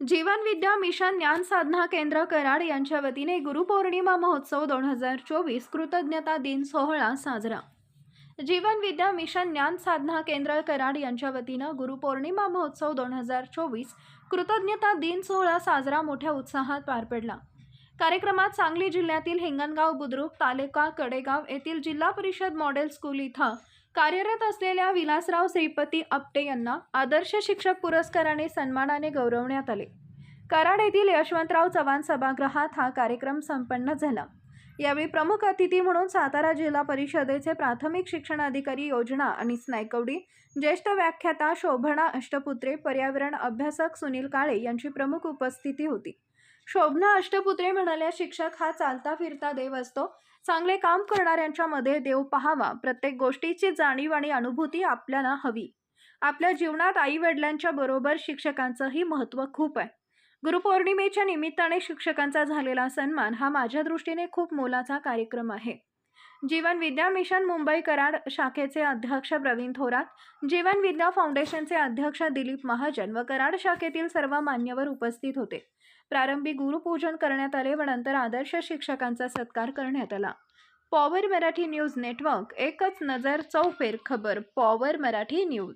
जीवन Vidya mission ज्ञान साधना केंद्र कराड यांच्या वतीने गुरुपौर्णिमा महोत्सव दोन हजार चोवीस कृतज्ञता दिन सोहळा साजरा. जीवन विद्या मिशन ज्ञान साधना केंद्र कराड यांच्या वतीनं गुरुपौर्णिमा महोत्सव दोन हजार चोवीस कृतज्ञता दिन सोहळा साजरा मोठ्या उत्साहात पार पडला. कार्यक्रमात सांगली जिल्ह्यातील हिंगणगाव बुद्रुक तालुका कडेगाव येथील जिल्हा परिषद मॉडेल स्कूल इथं कार्यरत असलेल्या विलासराव श्रीपती आपटे यांना आदर्श शिक्षक पुरस्काराने सन्मानाने गौरवण्यात आले. कराड येथील यशवंतराव चव्हाण सभागृहात हा कार्यक्रम संपन्न झाला. यावेळी प्रमुख अतिथी म्हणून सातारा जिल्हा परिषदेचे प्राथमिक शिक्षण अधिकारी योजना आणि स्नायकवडी ज्येष्ठ व्याख्याता शोभना अष्टपुत्रे पर्यावरण अभ्यासक सुनील काळे यांची प्रमुख उपस्थिती होती. शोभना अष्टपुत्रे म्हणाल्या शिक्षक हा चालता फिरता देव असतो. चांगले काम करणाऱ्यांच्या मध्ये देव पहावा. प्रत्येक गोष्टीची जाणीव आणि अनुभूती आपल्याला हवी. आपल्या जीवनात आई वडिलांच्या बरोबर शिक्षकांचंही महत्त्व खूप आहे. गुरुपौर्णिमेच्या निमित्ताने शिक्षकांचा झालेला सन्मान हा माझ्या दृष्टीने खूप मोलाचा कार्यक्रम आहे. जीवन विद्या मिशन मुंबई कराड शाखेचे अध्यक्ष प्रवीण थोरात जीवन विद्या फाउंडेशनचे अध्यक्ष दिलीप महाजन व कराड शाखेतील सर्व मान्यवर उपस्थित होते. प्रारंभी गुरुपूजन करण्यात आले व नंतर आदर्श शिक्षकांचा सत्कार करण्यात आला. पॉवर मराठी न्यूज नेटवर्क एकच नजर चौफेर खबर पॉवर मराठी न्यूज.